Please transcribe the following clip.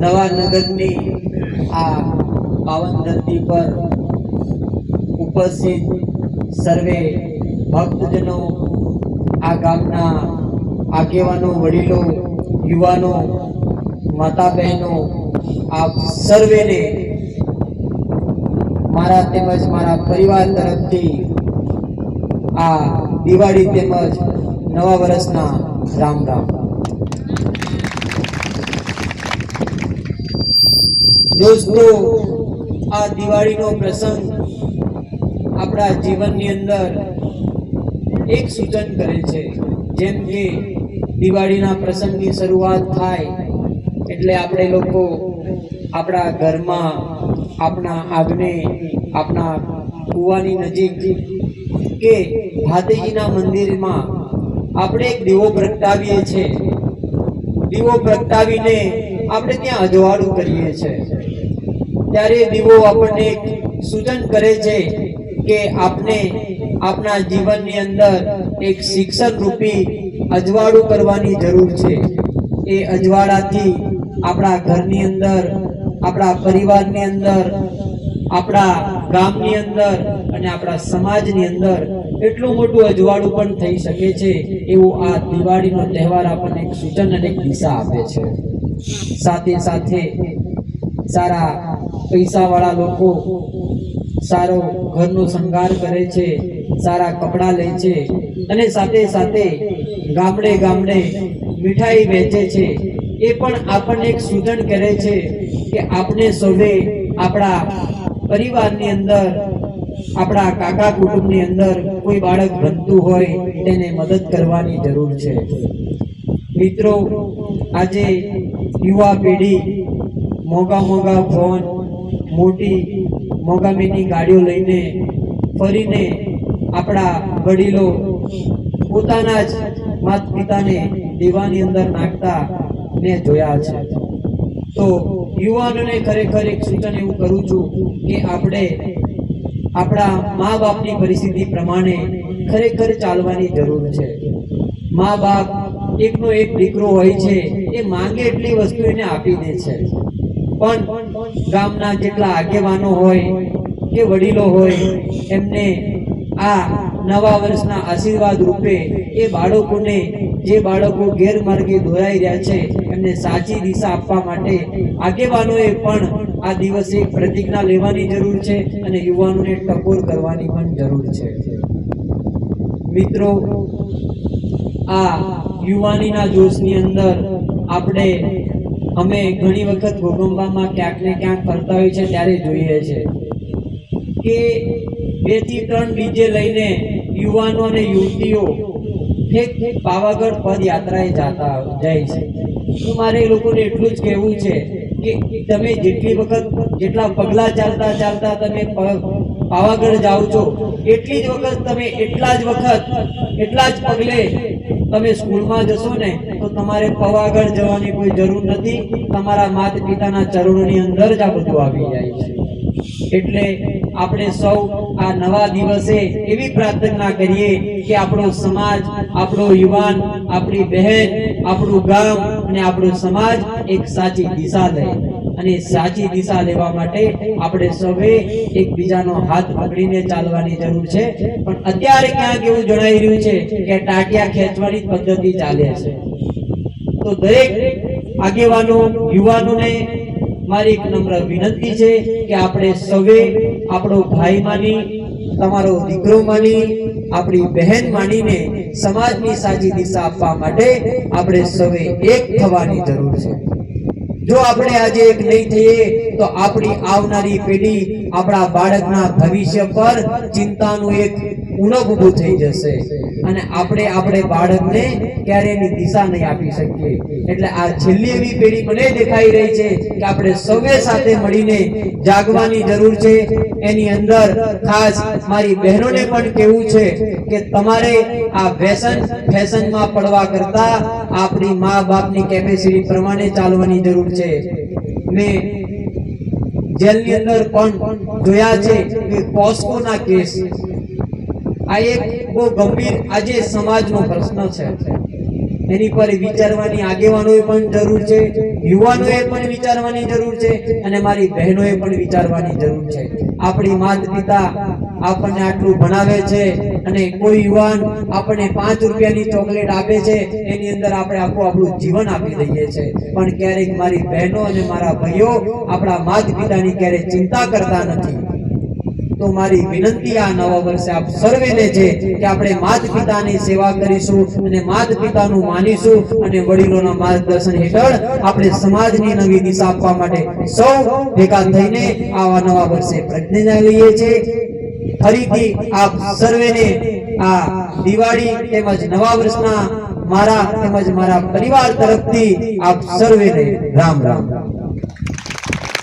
નવા નગરની આ પાવન ધરતી પર ઉપસ્થિત સર્વે ભક્તજનો, આ ગામના આગેવાનો, વડીલો, યુવાનો માતા બહેનો આપ સર્વેને મારા તેમજ મારા પરિવાર તરફથી આ દિવાળી તેમજ નવા વર્ષના રામ રામ. દોસ્તો, આ દિવાળીનો પ્રસંગ આપણા જીવનની અંદર એક સૂચન કરે છે. જેમ કે દિવાળીના પ્રસંગની શરૂઆત થાય એટલે આપણે લોકો આપણા ઘરમાં આપણા આગને, આપણા કૂવાની નજીક કે ભાતીજીના મંદિરમાં આપણે એક દીવો પ્રગટાવીએ છીએ દીવો પ્રગટાવીને આપણે ત્યાં અજવાળું કરીએ છીએ ત્યારે દીવો આપણને સૂચન કરે છે કે આપને આપના જીવનની અંદર એક શિક્ષણ રૂપી અજવાળું કરવાની જરૂર છે. એ અજવાળાથી આપણા ઘરની અંદર, આપણા પરિવારની અંદર, આપણા ગામની અંદર અને આપણા સમાજની અંદર એટલું મોટું અજવાળું પણ થઈ શકે છે એવું આ દિવાળીનો તહેવાર આપણને એક સૂચન અને એક દિશા આપે છે. સાથે સાથે સારા પૈસાવાળા લોકો સારો ઘરનો શણગાર કરે છે, સારા કપડાં લે છે અને સાથે સાથે ગામડે ગામડે મીઠાઈ વેચે છે. એ પણ આપણને એક સૂચન કરે છે કે આપણે સૌએ આપણા પરિવારની અંદર, આપણા કાકા કુટુંબની અંદર કોઈ બાળક બનતું હોય તેને મદદ કરવાની જરૂર છે. મિત્રો, આજે યુવા પેઢી મોંઘા મોંઘા ફોન મોટી મોંઘામીની ગાડીઓ લઈને ફરીને આપણા વડીલો પોતાના જ માત પિતાને દીવાની અંદર નાખતા મેં જોયા છે. તો યુવાનોને ખરેખર એક સૂચન એવું કરું છું કે આપણે આપણા મા બાપની પરિસ્થિતિ પ્રમાણે ખરેખર ચાલવાની જરૂર છે. મા બાપ એકનો એક દીકરો હોય છે, એ માંગે એટલી વસ્તુ એને આપી દે છે. પણ ગામના જેટલા આગેવાનો હોય કે વડીલો હોય, એમને આ નવા વર્ષના આશીર્વાદ રૂપે એ બાળકોને જે બાળકો ગેરમાર્ગે દોરાઈ રહ્યા છે, એમને સાચી દિશા આપવા માટે આગેવાનોએ પણ આ દિવસે પ્રતિજ્ઞા લેવાની જરૂર છે અને યુવાનોને ટકોર કરવાની પણ જરૂર છે. મિત્રો, આ યુવાનીના જોશની અંદર આપણે અમે ઘણી વખત ભૂકંપમાં ક્યાંક ને ક્યાંક ફરતા હોય છે, ત્યારે જોઈએ છે કે બેથી ત્રણ ડીજે લઈને યુવાનો અને યુવતીઓ ઠેક પાવાગઢ પદયાત્રાએ જતા જાય છે. તો મારે એ લોકોને એટલું જ કહેવું છે કે તમે જેટલી વખત, જેટલા પગલાં ચાલતા ચાલતા તમે પાવાગઢ જાઓ છો, એટલી જ વખત તમે એટલા જ વખત, એટલા જ પગલે તમે સ્કૂલમાં જશો ને, તો તમારે પાવાગઢ જવાની કોઈ જરૂર નથી. તમારા માતા પિતાના ચરણોની અંદર જ આ બધું આવી જાય છે. એટલે આપણે સૌ આ નવા દિવસે એવી પ્રાર્થના કરીએ કે આપણો સમાજ, આપણો યુવાન, આપણી બહેન, આપણું ગામ અને આપણો સમાજ એક સાચી દિશા લે અને સાચી દિશા લેવા માટે આપણે સૌએ એકબીજાનો હાથ પકડીને ચાલવાની જરૂર છે. પણ અત્યારે ક્યાંક એવું જણાઈ રહ્યું છે કે ટાટિયા ખેંચવાની પદ્ધતિ ચાલે છે. તો દરેક આગેવાનો, યુવાનોને મારી એક નમ્ર વિનંતી છે કે આપણે સૌએ આપણો ભાઈ માની, તમારો દીકરો માની, આપણી બહેન માનીને સમાજની સાચી દિશા આપવા માટે આપણે સૌએ એક થવાની જરૂર છે. જો આપણે આજે એક નહીં થઈએ, તો આપણી આવનારી પેઢી આપણા બાળકના ભવિષ્ય પર ચિંતાનું એક ઉણપ ઊભું થઈ જશે. અને આપણે આપણે બાળકને ક્યારે એની દિશા નહીં આપી શકીએ. એટલે આ છેલ્લી એવી પેઢી મને દેખાઈ રહી છે કે આપણે સૌએ સાથે મળીને જાગવાની જરૂર છે. એની અંદર ખાસ મારી બહેનોને પણ કહેવું છે કે તમારે આ વ્યસન ફેશનમાં પડવા કરતા આપણી મા બાપની કેપેસિટી પ્રમાણે ચાલવાની જરૂર છે. મેં જેલની અંદર પણ જોયા છે કે પોસ્કોના કેસ આ એક બહુ ગંભીર આજે સમાજનો પ્રશ્ન છે. એની પર વિચારવાની આગેવાનોએ પણ જરૂર છે, યુવાનોએ પણ વિચારવાની જરૂર છે અને મારી બહેનોએ પણ વિચારવાની જરૂર છે. આપણી માત પિતા આપણને આટલું ભણાવે છે અને કોઈ યુવાન આપણને પાંચ રૂપિયાની ચોકલેટ આપે છે, એની અંદર આપણે આખું આપણું જીવન આપી દઈએ છે. પણ ક્યારેક મારી બહેનો અને મારા ભાઈઓ આપણા માત પિતાની ક્યારેક ચિંતા કરતા નથી. તો મારી વિનંતી આ નવા વર્ષે આપ સર્વેને છે કે આપણે માત પિતાની સેવા કરીશું અને માત પિતાનું માનીશું અને વડીલોના માર્ગદર્શન હેઠળ આપણે સમાજની નવી દિશા આપવા માટે સૌ ભેગા થઈને આવા નવા વર્ષે પ્રજ્ઞા લઈએ છીએ. ફરીથી આપ સર્વેને આ દિવાળી તેમજ નવા વર્ષના મારા તેમજ મારા પરિવાર તરફથી આપ સર્વેને રામ રામ.